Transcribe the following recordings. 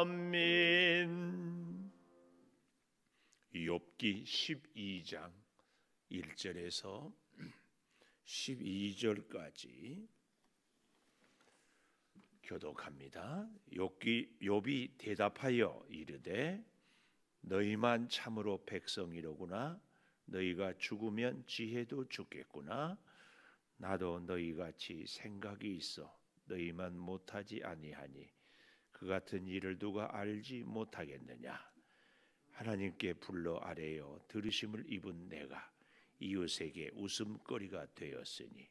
아멘. 욥기 12장 1절에서 12절까지 교독합니다. 욥기 욥이 대답하여 이르되 너희만 참으로 백성이로구나 너희가 죽으면 지혜도 죽겠구나 나도 너희 같이 생각이 있어 너희만 못하지 아니하니 그 같은 일을 누가 알지 못하겠느냐? 하나님께 불러 아뢰어 들으심을 입은 내가 이웃에게 웃음거리가 되었으니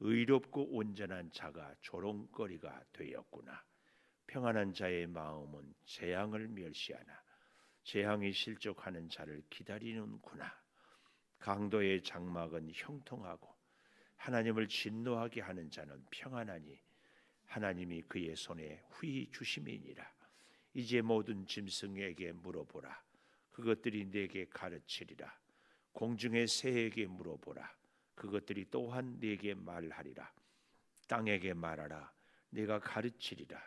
의롭고 온전한 자가 조롱거리가 되었구나. 평안한 자의 마음은 재앙을 멸시하나 재앙이 실족하는 자를 기다리는구나. 강도의 장막은 형통하고 하나님을 진노하게 하는 자는 평안하니 하나님이 그의 손에 후히 주심이니라. 이제 모든 짐승에게 물어보라. 그것들이 내게 가르치리라. 공중의 새에게 물어보라. 그것들이 또한 내게 말하리라. 땅에게 말하라. 내가 가르치리라.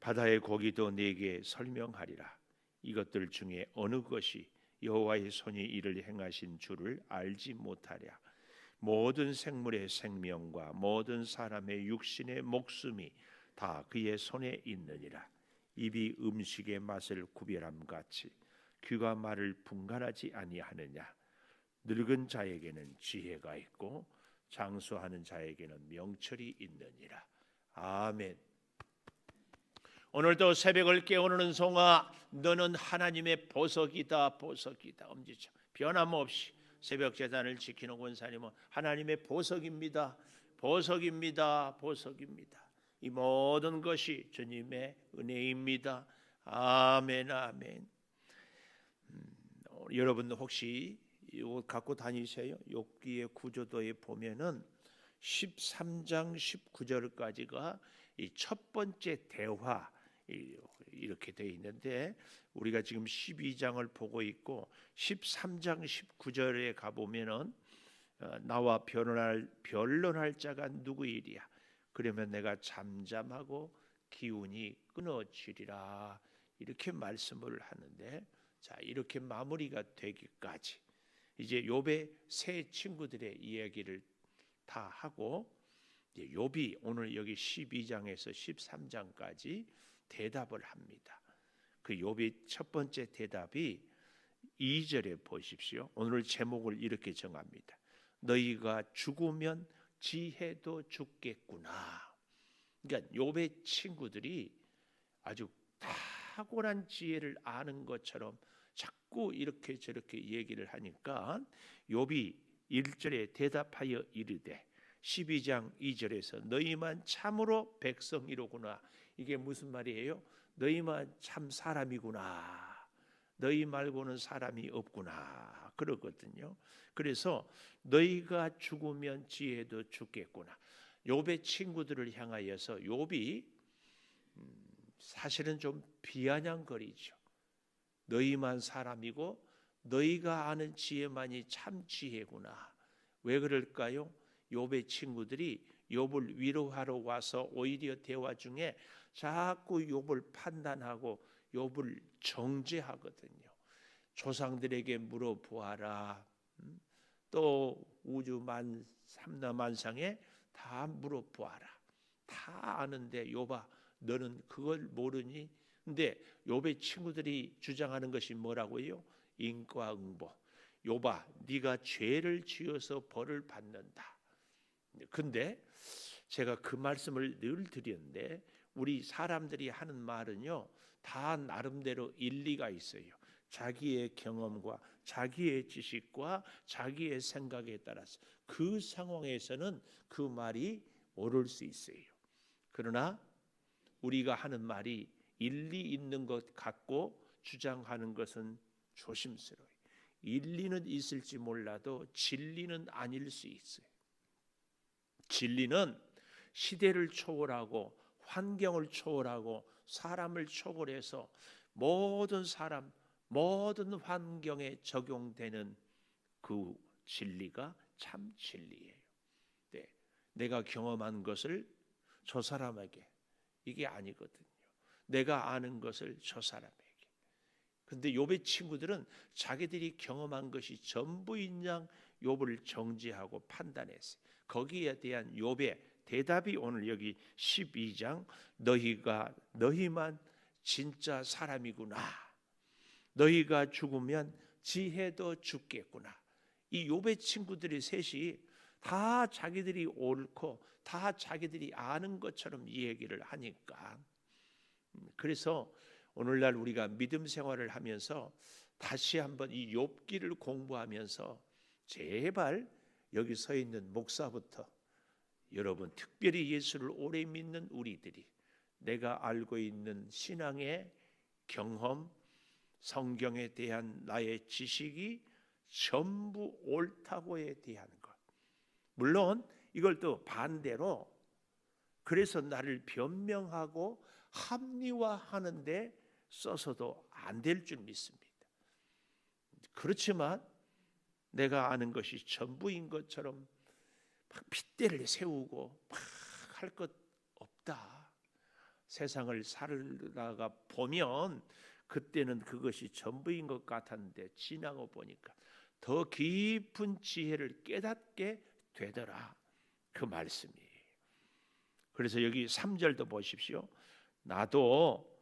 바다의 고기도 내게 설명하리라. 이것들 중에 어느 것이 여호와의 손이 이를 행하신 줄을 알지 못하랴 모든 생물의 생명과 모든 사람의 육신의 목숨이 다 그의 손에 있느니라. 입이 음식의 맛을 구별함 같이 귀가 말을 분간하지 아니하느냐? 늙은 자에게는 지혜가 있고 장수하는 자에게는 명철이 있느니라. 아멘. 오늘도 새벽을 깨우는 송아 너는 하나님의 보석이다 보석이다. 엄지척 변함없이 새벽 재단을 지키는 권사님은 하나님의 보석입니다. 보석입니다. 보석입니다. 이 모든 것이 주님의 은혜입니다. 아멘 아멘. 음, 여러분 혹시 이거 갖고 다니세요? 욥기의 구조도에 보면은 13장 19절까지가 이 첫 번째 대화 이렇게 되어 있는데 우리가 지금 12장을 보고 있고 13장 19절에 가 보면은 어, 나와 변론할 변론할 자가 누구이리야 그러면 내가 잠잠하고 기운이 끊어지리라. 이렇게 말씀을 하는데 자 이렇게 마무리가 되기까지 이제 욥의 세 친구들의 이야기를 다 하고 욥이 오늘 여기 12장에서 13장까지 대답을 합니다. 그 욥의 첫 번째 대답이 2절에 보십시오. 오늘 제목을 이렇게 정합니다. 너희가 죽으면 지혜도 죽겠구나. 그러니까 욥의 친구들이 아주 탁월한 지혜를 아는 것처럼 자꾸 이렇게 저렇게 얘기를 하니까 욥이 1절에 대답하여 이르되 12장 2절에서 너희만 참으로 백성이로구나. 이게 무슨 말이에요? 너희만 참 사람이구나. 너희 말고는 사람이 없구나. 그러거든요. 그래서 너희가 죽으면 지혜도 죽겠구나. 욥의 친구들을 향하여서 욥이 음, 사실은 좀 비아냥거리죠. 너희만 사람이고 너희가 아는 지혜만이 참 지혜구나. 왜 그럴까요? 욥의 친구들이 욥을 위로하러 와서 오히려 대화 중에 자꾸 욥을 판단하고 욥을 정죄하거든요. 조상들에게 물어보아라. 음? 또 우주만 삼라만상에 다 물어보아라. 다 아는데 욥아 너는 그걸 모르니? 근데 욥의 친구들이 주장하는 것이 뭐라고요? 인과응보. 욥아 네가 죄를 지어서 벌을 받는다. 근데 제가 그 말씀을 늘 드렸는데 우리 사람들이 하는 말은요 다 나름대로 일리가 있어요. 자기의 경험과 자기의 지식과 자기의 생각에 따라서 그 상황에서는 그 말이 옳을 수 있어요. 그러나 우리가 하는 말이 일리 있는 것 같고 주장하는 것은 조심스러워요. 일리는 있을지 몰라도 진리는 아닐 수 있어요. 진리는 시대를 초월하고 환경을 초월하고 사람을 초월해서 모든 사람, 모든 환경에 적용되는 그 진리가 참 진리예요. 네, 내가 경험한 것을 저 사람에게 이게 아니거든요. 내가 아는 것을 저 사람에게. 근데 욥의 친구들은 자기들이 경험한 것이 전부인 양 욥을 정지하고 판단했어요. 거기에 대한 욥의 대답이 오늘 여기 12장 너희가 너희만 진짜 사람이구나. 너희가 죽으면 지혜도 죽겠구나. 이 욥의 친구들이 셋이 다 자기들이 옳고 다 자기들이 아는 것처럼 이 얘기를 하니까 음, 그래서 오늘날 우리가 믿음 생활을 하면서 다시 한번 이 욥기를 공부하면서 제발 여기 서 있는 목사부터 여러분 특별히 예수를 오래 믿는 우리들이 내가 알고 있는 신앙의 경험, 성경에 대한 나의 지식이 전부 옳다고에 대한 것. 물론 이걸 또 반대로 그래서 나를 변명하고 합리화하는데 써서도 안 될 줄 믿습니다. 그렇지만 내가 아는 것이 전부인 것처럼 막 핏대를 세우고 막 할 것 없다. 세상을 살다가 보면 그때는 그것이 전부인 것 같았는데 지나고 보니까 더 깊은 지혜를 깨닫게 되더라. 그 말씀이. 그래서 여기 3절도 보십시오. 나도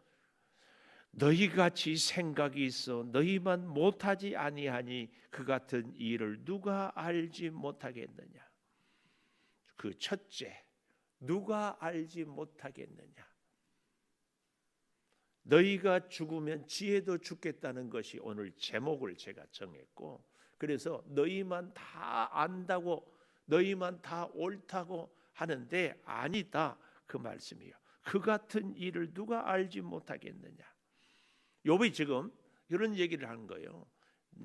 너희 같이 생각이 있어 너희만 못하지 아니하니 그 같은 일을 누가 알지 못하겠느냐. 그 첫째, 누가 알지 못하겠느냐. 너희가 죽으면 지혜도 죽겠다는 것이 오늘 제목을 제가 정했고 그래서 너희만 다 안다고 너희만 다 옳다고 하는데 아니다 그 말씀이요. 그 같은 일을 누가 알지 못하겠느냐. 욥이 지금 이런 얘기를 하는 거예요.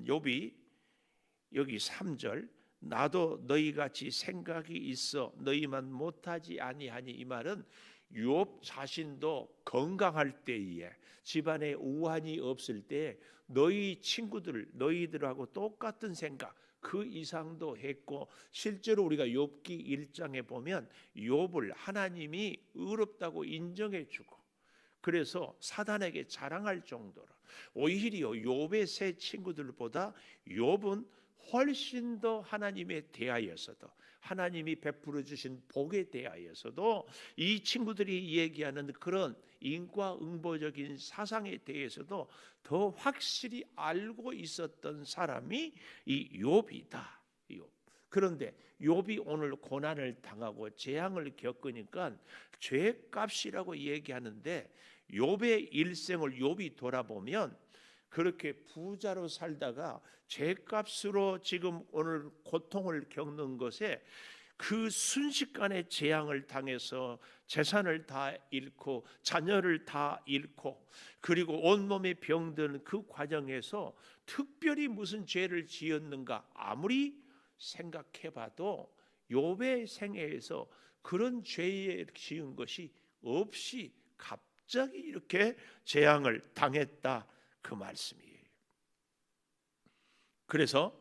욥이 여기 3절 나도 너희 같이 생각이 있어. 너희만 못하지 아니하니 이 말은 욥 자신도 건강할 때에 집안에 우환이 없을 때 너희 친구들 너희들하고 똑같은 생각 그 이상도 했고 실제로 우리가 욥기 1장에 보면 욥을 하나님이 의롭다고 인정해 주고 그래서 사단에게 자랑할 정도로 오히려 욥의 세 친구들보다 욥은 훨씬 더 하나님에 대하여서도 하나님이 베풀어 주신 복에 대하여서도 이 친구들이 얘기하는 그런 인과응보적인 사상에 대해서도 더 확실히 알고 있었던 사람이 이 욥이다. 욥. 그런데 욥이 오늘 고난을 당하고 재앙을 겪으니까 죄값이라고 얘기하는데 욥의 일생을 욥이 돌아보면 그렇게 부자로 살다가 죄값으로 지금 오늘 고통을 겪는 것에 그 순식간에 재앙을 당해서 재산을 다 잃고 자녀를 다 잃고 그리고 온몸에 병든 그 과정에서 특별히 무슨 죄를 지었는가 아무리 생각해 봐도 욥의 생애에서 그런 죄에 지은 것이 없이 갑자기 이렇게 재앙을 당했다 그 말씀이에요. 그래서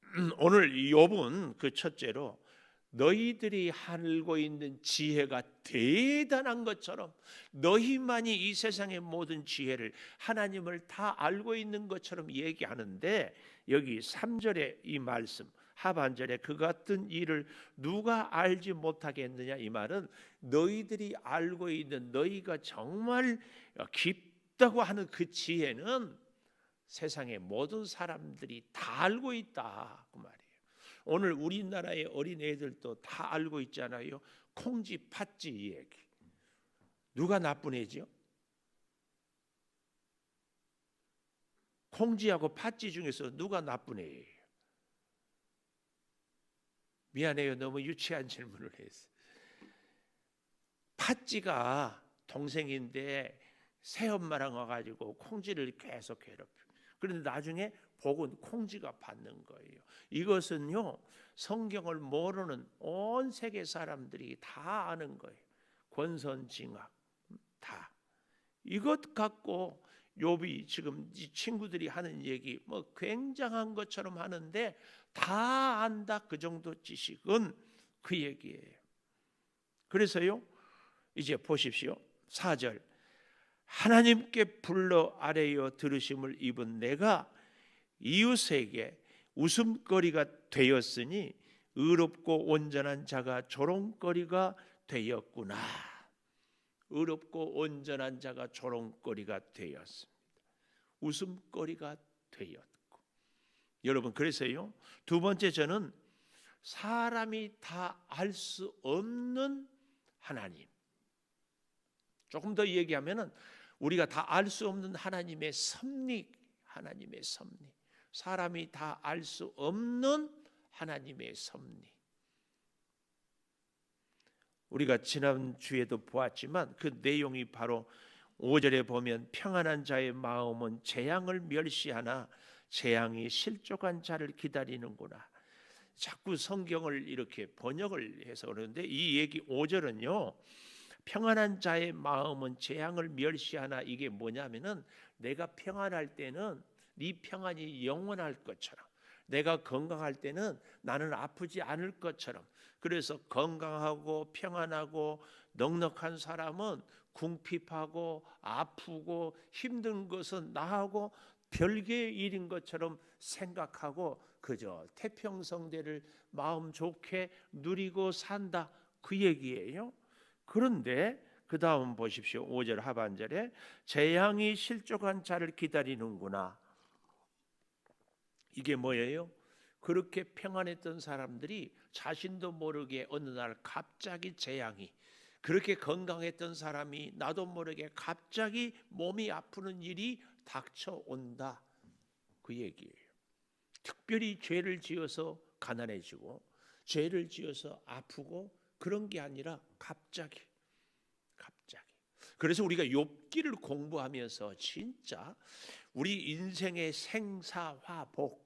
오늘 욥은 그 첫째로 너희들이 알고 있는 지혜가 대단한 것처럼 너희만이 이 세상의 모든 지혜를 하나님을 다 알고 있는 것처럼 얘기하는데 여기 3절의 이 말씀 하반절에 그 같은 일을 누가 알지 못하겠느냐 이 말은 너희들이 알고 있는 너희가 정말 깊 다고 하는 그 지혜는 세상의 모든 사람들이 다 알고 있다 그 말이에요. 오늘 우리나라의 어린 애들도 다 알고 있잖아요. 콩지 팥지 얘기. 누가 나쁜 애지요? 콩지하고 팥지 중에서 누가 나쁜 애예요? 미안해요. 너무 유치한 질문을 했어. 팥지가 동생인데 새엄마랑 와가지고 콩지를 계속 괴롭혀. 그런데 나중에 복은 콩지가 받는 거예요. 이것은요 성경을 모르는 온 세계 사람들이 다 아는 거예요. 권선징악 다 이것 갖고 욥이 지금 이 친구들이 하는 얘기 뭐 굉장한 것처럼 하는데 다 안다 그 정도 지식은 그 얘기예요. 그래서요 이제 보십시오 4절 하나님께 불러 아뢰어 들으심을 입은 내가 이웃에게 웃음거리가 되었으니 의롭고 온전한 자가 조롱거리가 되었구나. 의롭고 온전한 자가 조롱거리가 되었습니다. 웃음거리가 되었고. 여러분 그래서요. 두 번째 저는 사람이 다 알 수 없는 하나님. 조금 더 얘기하면은 우리가 다 알 수 없는 하나님의 섭리, 하나님의 섭리. 사람이 다 알 수 없는 하나님의 섭리. 우리가 지난 주에도 보았지만 그 내용이 바로 5절에 보면 평안한 자의 마음은 재앙을 멸시하나 재앙이 실족한 자를 기다리는구나. 자꾸 성경을 이렇게 번역을 해서 그러는데 이 얘기 5절은요. 평안한 자의 마음은 재앙을 멸시하나 이게 뭐냐면은 내가 평안할 때는 네 평안이 영원할 것처럼 내가 건강할 때는 나는 아프지 않을 것처럼 그래서 건강하고 평안하고 넉넉한 사람은 궁핍하고 아프고 힘든 것은 나하고 별개의 일인 것처럼 생각하고 그저 태평성대를 마음 좋게 누리고 산다 그 얘기예요. 그런데 그 다음 보십시오. 5절 하반절에 재앙이 실족한 자를 기다리는구나. 이게 뭐예요? 그렇게 평안했던 사람들이 자신도 모르게 어느 날 갑자기 재앙이 그렇게 건강했던 사람이 나도 모르게 갑자기 몸이 아프는 일이 닥쳐온다. 그 얘기예요. 특별히 죄를 지어서 가난해지고 죄를 지어서 아프고 그런 게 아니라 갑자기 갑자기. 그래서 우리가 욥기를 공부하면서 진짜 우리 인생의 생사화복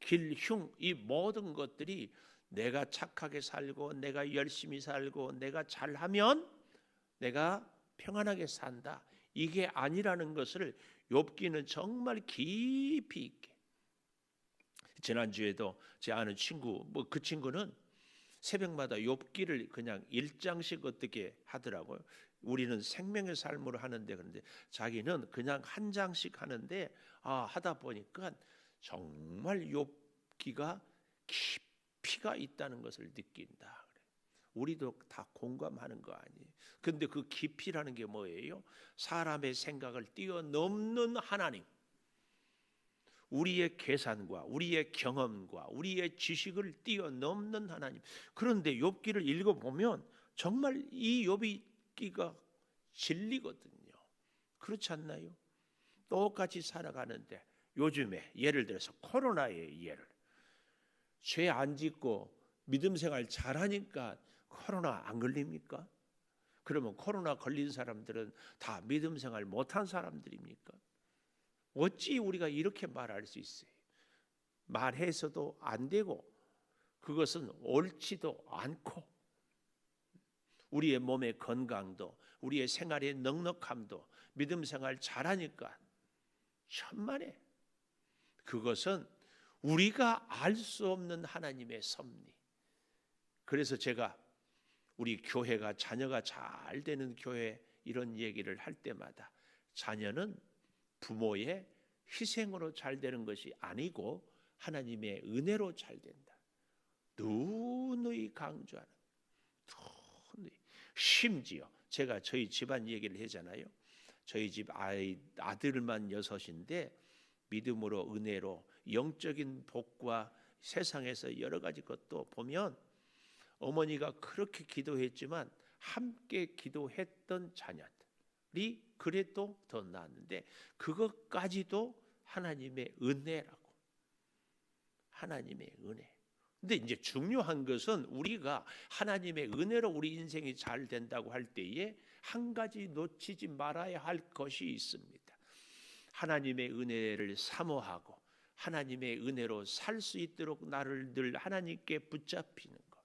길흉 이 모든 것들이 내가 착하게 살고 내가 열심히 살고 내가 잘하면 내가 평안하게 산다. 이게 아니라는 것을 욥기는 정말 깊이 있게 지난주에도 제 아는 친구 뭐 그 친구는 새벽마다 욥기를 그냥 일장씩 어떻게 하더라고요. 우리는 생명의 삶으로 하는데 그런데 자기는 그냥 한 장씩 하는데 아 하다 보니까 정말 욥기가 깊이가 있다는 것을 느낀다. 우리도 다 공감하는 거 아니에요. 근데 그 깊이라는 게 뭐예요? 사람의 생각을 뛰어넘는 하나님. 우리의 계산과 우리의 경험과 우리의 지식을 뛰어넘는 하나님. 그런데 욥기를 읽어 보면 정말 이 욥기가 진리거든요. 그렇지 않나요? 똑같이 살아가는데 요즘에 예를 들어서 코로나의 예를 죄 안 짓고 믿음 생활 잘하니까 코로나 안 걸립니까? 그러면 코로나 걸린 사람들은 다 믿음 생활 못한 사람들입니까? 어찌 우리가 이렇게 말할 수 있어요? 말해서도 안 되고 그것은 옳지도 않고 우리의 몸의 건강도 우리의 생활의 넉넉함도 믿음 생활 잘하니까 천만에 그것은 우리가 알 수 없는 하나님의 섭리. 그래서 제가 우리 교회가 자녀가 잘 되는 교회 이런 얘기를 할 때마다 자녀는 부모의 희생으로 잘 되는 것이 아니고 하나님의 은혜로 잘 된다. 누누이 강조하는 누누이 심지어 제가 저희 집안 얘기를 하잖아요. 저희 집 아이 아들만 여섯인데 믿음으로 은혜로 영적인 복과 세상에서 여러 가지 것도 보면 어머니가 그렇게 기도했지만 함께 기도했던 자녀들이 그래도 더 나았는데 그것까지도 하나님의 은혜라고 하나님의 은혜. 근데 이제 중요한 것은 우리가 하나님의 은혜로 우리 인생이 잘 된다고 할 때에 한 가지 놓치지 말아야 할 것이 있습니다. 하나님의 은혜를 사모하고 하나님의 은혜로 살 수 있도록 나를 늘 하나님께 붙잡히는 것.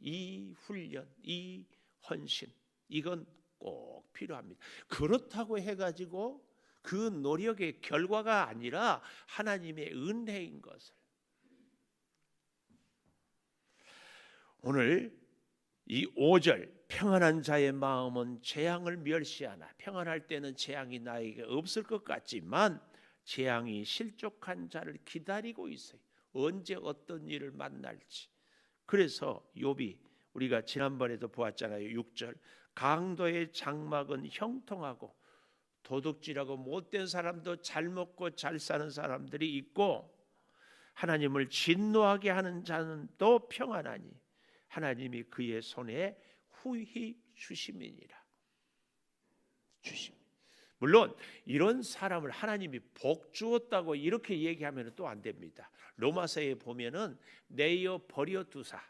이 훈련, 이 헌신, 이건 꼭 필요합니다. 그렇다고 해가지고 그 노력의 결과가 아니라 하나님의 은혜인 것을 오늘 이 5절 평안한 자의 마음은 재앙을 멸시하나 평안할 때는 재앙이 나에게 없을 것 같지만 재앙이 실족한 자를 기다리고 있어요. 언제 어떤 일을 만날지. 그래서 욥이 우리가 지난번에도 보았잖아요. 6절 강도의 장막은 형통하고 도둑질하고 못된 사람도 잘 먹고 잘 사는 사람들이 있고 하나님을 진노하게 하는 자는 또 평안하니 하나님이 그의 손에 후히 주심이니라. 주심. 물론 이런 사람을 하나님이 복 주었다고 이렇게 얘기하면 또 안 됩니다. 로마서에 보면은 내어 버려 두사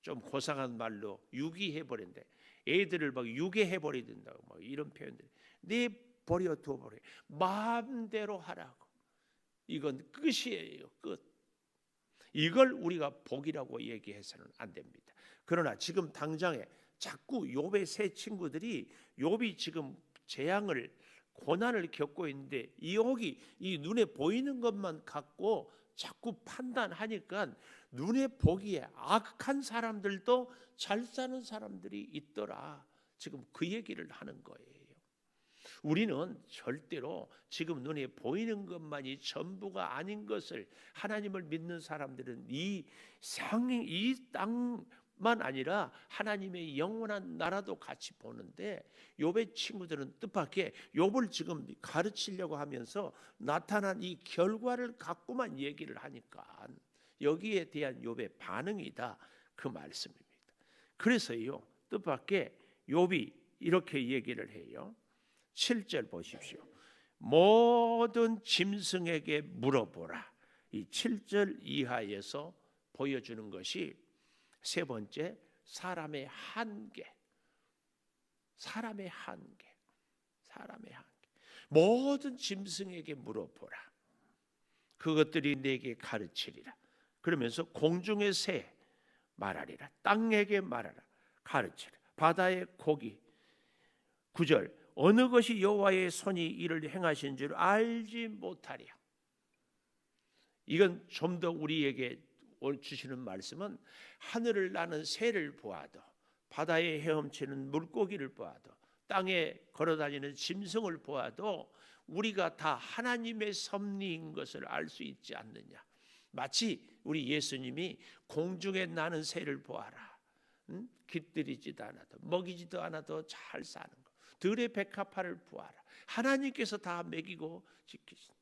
좀 고상한 말로 유기해 버린대. 애들을 막 유괴해 버리든다고 막 이런 표현들. 내 버려 둬 버려. 마음대로 하라고. 이건 끝이에요. 끝. 이걸 우리가 복이라고 얘기해서는 안 됩니다. 그러나 지금 당장에 자꾸 욥의 세 친구들이 욥이 지금 재앙을 고난을 겪고 있는데 이 옥이 이 눈에 보이는 것만 갖고 자꾸 판단하니까 눈에 보기에 악한 사람들도 잘 사는 사람들이 있더라. 지금 그 얘기를 하는 거예요. 우리는 절대로 지금 눈에 보이는 것만이 전부가 아닌 것을 하나님을 믿는 사람들은 이 상이 이땅 만 아니라 하나님의 영원한 나라도 같이 보는데 욥의 친구들은 뜻밖의 욥을 지금 가르치려고 하면서 나타난 이 결과를 갖고만 얘기를 하니까 여기에 대한 욥의 반응이다 그 말씀입니다. 그래서요 뜻밖의 욥이 이렇게 얘기를 해요. 7절 보십시오. 모든 짐승에게 물어보라. 이 7절 이하에서 보여주는 것이 세 번째 사람의 한계. 사람의 한계. 사람의 한계. 모든 짐승에게 물어보라. 그것들이 내게 가르치리라. 그러면서 공중의 새 말하리라. 땅에게 말하라. 가르치라. 바다의 고기. 9절 어느 것이 여호와의 손이 이를 행하신 줄 알지 못하랴. 이건 좀 더 우리에게 주시는 말씀은 하늘을 나는 새를 보아도 바다에 헤엄치는 물고기를 보아도 땅에 걸어다니는 짐승을 보아도 우리가 다 하나님의 섭리인 것을 알 수 있지 않느냐. 마치 우리 예수님이 공중에 나는 새를 보아라. 응? 깃들이지도 않아도 먹이지도 않아도 잘 사는 거. 들의 백합화를 보아라. 하나님께서 다 먹이고 지키신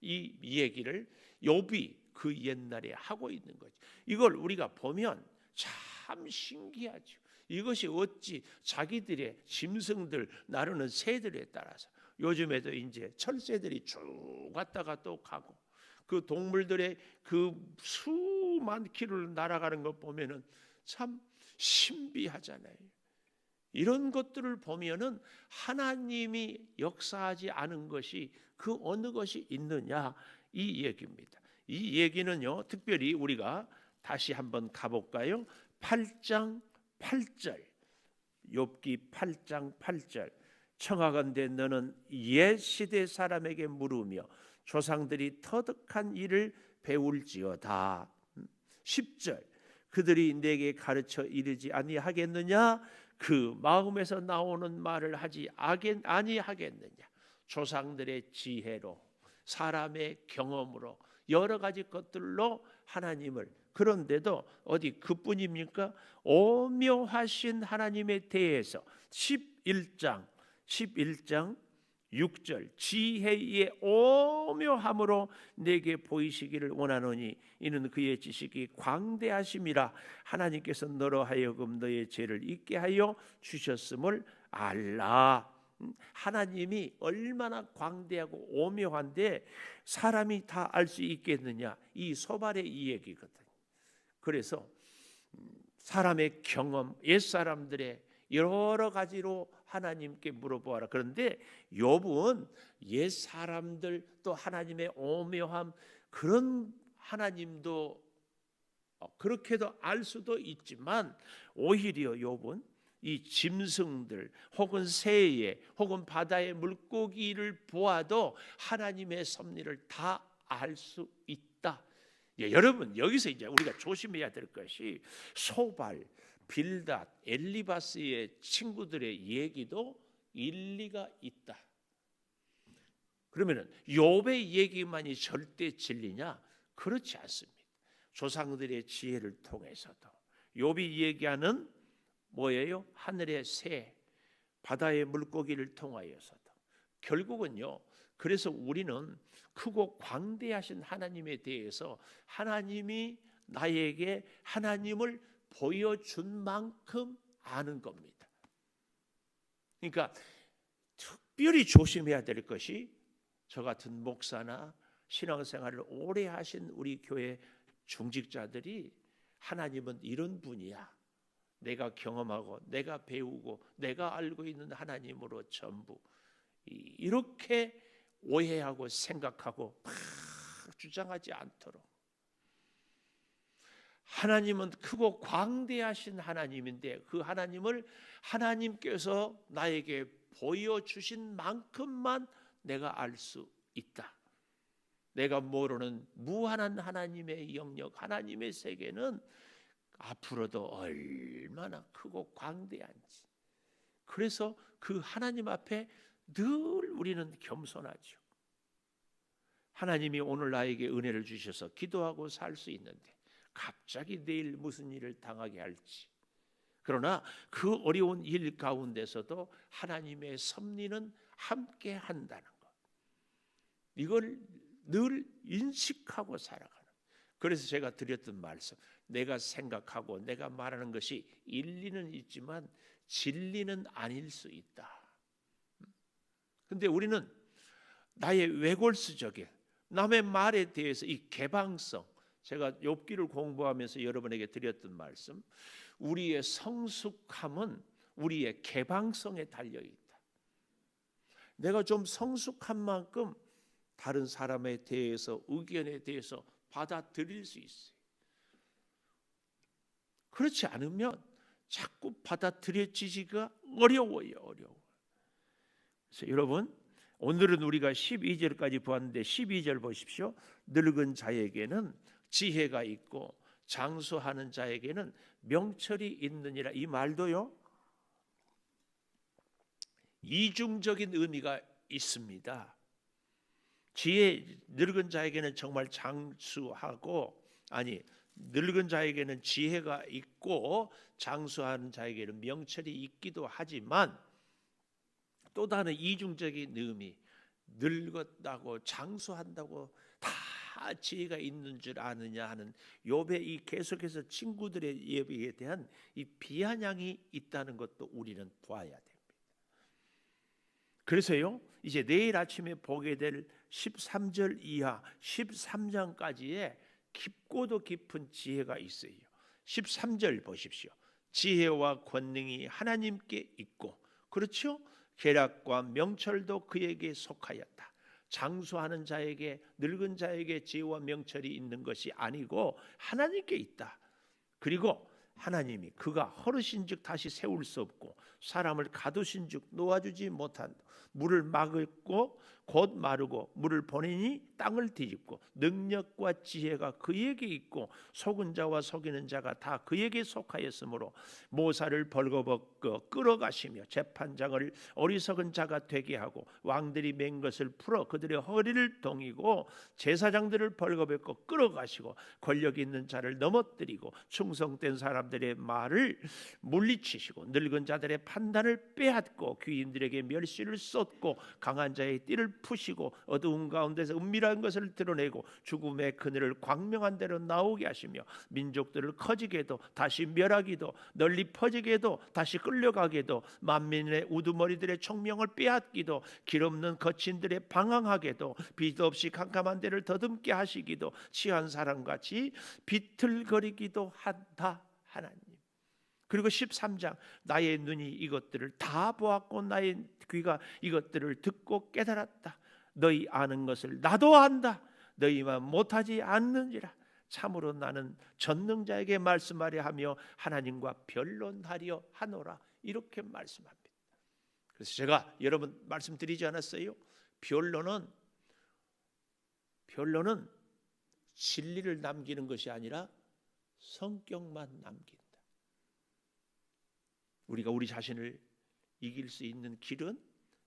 이 얘기를 욥이 그 옛날에 하고 있는 거죠. 이걸 우리가 보면 참 신기하죠. 이것이 어찌 자기들의 짐승들 나르는 새들에 따라서 요즘에도 이제 철새들이 쭉 갔다가 또 가고 그 동물들의 그 수만 킬로를 날아가는 것 보면은 참 신비하잖아요. 이런 것들을 보면은 하나님이 역사하지 않은 것이 그 어느 것이 있느냐 이 얘기입니다. 이 얘기는요, 특별히 우리가 다시 한번 가볼까요? 8장 8절. 욥기 8장 8절. 청하건대 너는 옛 시대 사람에게 물으며 조상들이 터득한 일을 배울지어다. 10절. 그들이 내게 가르쳐 이르지 아니하겠느냐? 그 마음에서 나오는 말을 하지 아니하겠느냐? 조상들의 지혜로 사람의 경험으로 여러 가지 것들로 하나님을 그런데도 어디 그뿐입니까? 오묘하신 하나님에 대해서 11장 11장 6절 지혜의 오묘함으로 내게 보이시기를 원하노니 이는 그의 지식이 광대하심이라 하나님께서 너로 하여금 너의 죄를 잊게 하여 주셨음을 알라 하나님이 얼마나 광대하고 오묘한데 사람이 다 알 수 있겠느냐 이 소발의 이 얘기거든. 그래서 음, 사람의 경험, 옛 사람들의 여러 가지로 하나님께 물어보아라. 그런데 욥은 옛 사람들 또 하나님의 오묘함 그런 하나님도 어, 그렇게도 알 수도 있지만 오히려 욥은 이 짐승들 혹은 새에 혹은 바다의 물고기를 보아도 하나님의 섭리를 다 알 수 있다. 예, 여러분 여기서 이제 우리가 조심해야 될 것이 소발 빌닷, 엘리바스의 친구들의 얘기도 일리가 있다. 그러면은 욥의 얘기만이 절대 진리냐? 그렇지 않습니다. 조상들의 지혜를 통해서도 욥이 얘기하는 뭐예요? 하늘의 새, 바다의 물고기를 통하여서도 결국은요. 그래서 우리는 크고 광대하신 하나님에 대해서 하나님이 나에게 하나님을 보여준 만큼 아는 겁니다. 그러니까 특별히 조심해야 될 것이 저 같은 목사나 신앙생활을 오래 하신 우리 교회 중직자들이 하나님은 이런 분이야. 내가 경험하고 내가 배우고 내가 알고 있는 하나님으로 전부 이렇게 오해하고 생각하고 막 주장하지 않도록 하나님은 크고 광대하신 하나님인데 그 하나님을 하나님께서 나에게 보여주신 만큼만 내가 알 수 있다. 내가 모르는 무한한 하나님의 영역, 하나님의 세계는 앞으로도 얼마나 크고 광대한지. 그래서 그 하나님 앞에 늘 우리는 겸손하죠. 하나님이 오늘 나에게 은혜를 주셔서 기도하고 살 수 있는데 갑자기 내일 무슨 일을 당하게 할지. 그러나 그 어려운 일 가운데서도 하나님의 섭리는 함께 한다는 것. 이걸 늘 인식하고 살아가는. 그래서 제가 드렸던 말씀, 내가 생각하고 내가 말하는 것이 일리는 있지만 진리는 아닐 수 있다. 근데 우리는 나의 외골수적인 남의 말에 대해서 이 개방성, 제가 욥기를 공부하면서 여러분에게 드렸던 말씀, 우리의 성숙함은 우리의 개방성에 달려 있다. 내가 좀 성숙한 만큼 다른 사람에 대해서 의견에 대해서 받아들일 수 있어요. 그렇지 않으면 자꾸 받아들여지기가 어려워요, 어려워. 그래서 여러분 오늘은 우리가 12절까지 보았는데 12절 보십시오. 늙은 자에게는 지혜가 있고 장수하는 자에게는 명철이 있느니라 이 말도요. 이중적인 의미가 있습니다. 지혜 늙은 자에게는 정말 장수하고 아니 늙은 자에게는 지혜가 있고 장수하는 자에게는 명철이 있기도 하지만 또 다른 이중적인 의미 늙었다고 장수한다고 다 지혜가 있는 줄 아느냐 하는 욥의 이 계속해서 친구들의 예비에 대한 이 비아냥이 있다는 것도 우리는 보아야 됩니다. 그래서요 이제 내일 아침에 보게 될 13절 이하 13장까지의 깊고도 깊은 지혜가 있어요. 13절 보십시오. 지혜와 권능이 하나님께 있고 그렇죠? 계략과 명철도 그에게 속하였다. 장수하는 자에게 늙은 자에게 지혜와 명철이 있는 것이 아니고 하나님께 있다. 그리고 하나님이 그가 허르신즉 다시 세울 수 없고 사람을 가두신즉 놓아주지 못한다. 물을 막을고 곧 마르고 물을 보내니 땅을 뒤집고 능력과 지혜가 그에게 있고 속은 자와 속이는 자가 다 그에게 속하였으므로 모사를 벌거벗고 끌어가시며 재판장을 어리석은 자가 되게 하고 왕들이 맨 것을 풀어 그들의 허리를 동이고 제사장들을 벌거벗고 끌어가시고 권력 있는 자를 넘어뜨리고 충성된 사람들의 말을 물리치시고 늙은 자들의 판단을 빼앗고 귀인들에게 멸시를 쏟고 강한 자의 띠를 푸시고 어두운 가운데서 은밀한 것을 드러내고 죽음의 그늘을 광명한 대로 나오게 하시며 민족들을 커지게도 다시 멸하기도 널리 퍼지게도 다시 끌려가게도 만민의 우두머리들의 총명을 빼앗기도 길없는 거친들의 방황하게도 빛 없이 캄캄한 데를 더듬게 하시기도 취한 사람같이 비틀거리기도 한다 하나님. 그리고 13장 나의 눈이 이것들을 다 보았고 나의 귀가 이것들을 듣고 깨달았다. 너희 아는 것을 나도 안다. 너희만 못하지 않는지라. 참으로 나는 전능자에게 말씀하려 하며 하나님과 변론하려 하노라. 이렇게 말씀합니다. 그래서 제가 여러분 말씀드리지 않았어요? 변론은 변론은 진리를 남기는 것이 아니라 성격만 남긴다. 우리가 우리 자신을 이길 수 있는 길은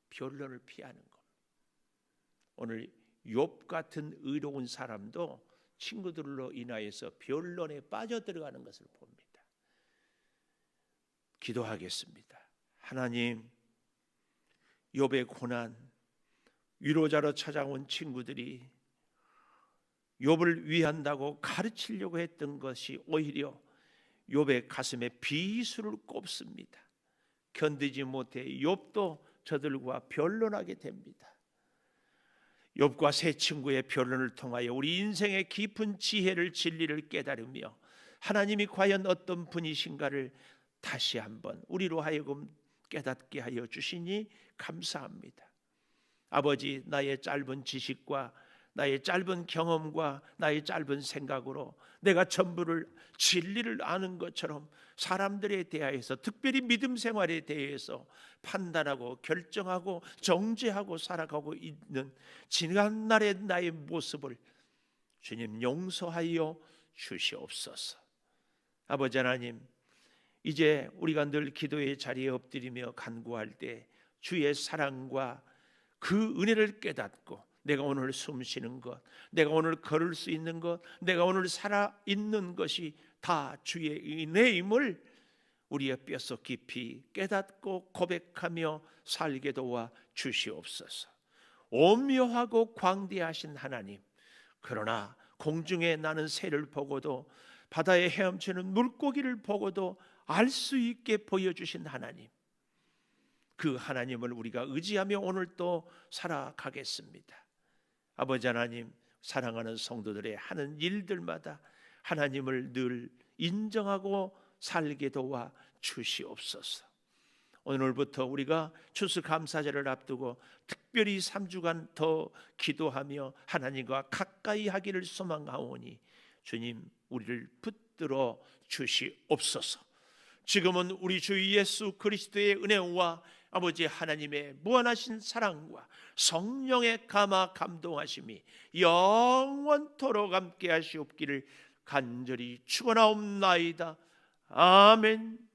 변론을 피하는 것. 오늘 욥 같은 의로운 사람도 친구들로 인하여서 변론에 빠져 들어가는 것을 봅니다. 기도하겠습니다. 하나님, 욥의 고난 위로자로 찾아온 친구들이 욥을 위한다고 가르치려고 했던 것이 오히려 욥의 가슴에 비수를 꼽습니다. 견디지 못해 욥도 저들과 변론하게 됩니다. 욥과 세 친구의 변론을 통하여 우리 인생의 깊은 지혜를 진리를 깨달으며 하나님이 과연 어떤 분이신가를 다시 한번 우리로 하여금 깨닫게 하여 주시니 감사합니다. 아버지 나의 짧은 지식과 나의 짧은 경험과 나의 짧은 생각으로 내가 전부를 진리를 아는 것처럼 사람들에 대하여서 특별히 믿음 생활에 대해서 판단하고 결정하고 정죄하고 살아가고 있는 지난 날의 나의 모습을 주님 용서하여 주시옵소서. 아버지 하나님, 이제 우리가 늘 기도의 자리에 엎드리며 간구할 때 주의 사랑과 그 은혜를 깨닫고 내가 오늘 숨 쉬는 것, 내가 오늘 걸을 수 있는 것, 내가 오늘 살아 있는 것이 다 주의 은혜임을 우리의 뼛속 깊이 깨닫고 고백하며 살게 도와 주시옵소서. 오묘하고 광대하신 하나님, 그러나 공중에 나는 새를 보고도 바다에 헤엄치는 물고기를 보고도 알 수 있게 보여주신 하나님, 그 하나님을 우리가 의지하며 오늘 또 살아가겠습니다. 아버지 하나님 사랑하는 성도들의 하는 일들마다 하나님을 늘 인정하고 살게 도와 주시옵소서. 오늘부터 우리가 추수감사절을 앞두고 특별히 3주간 더 기도하며 하나님과 가까이 하기를 소망하오니 주님 우리를 붙들어 주시옵소서. 지금은 우리 주 예수 그리스도의 은혜와 아버지 하나님의 무한하신 사랑과 성령의 감화 감동하심이 영원토록 함께 하시옵기를 간절히 축원하옵나이다. 아멘.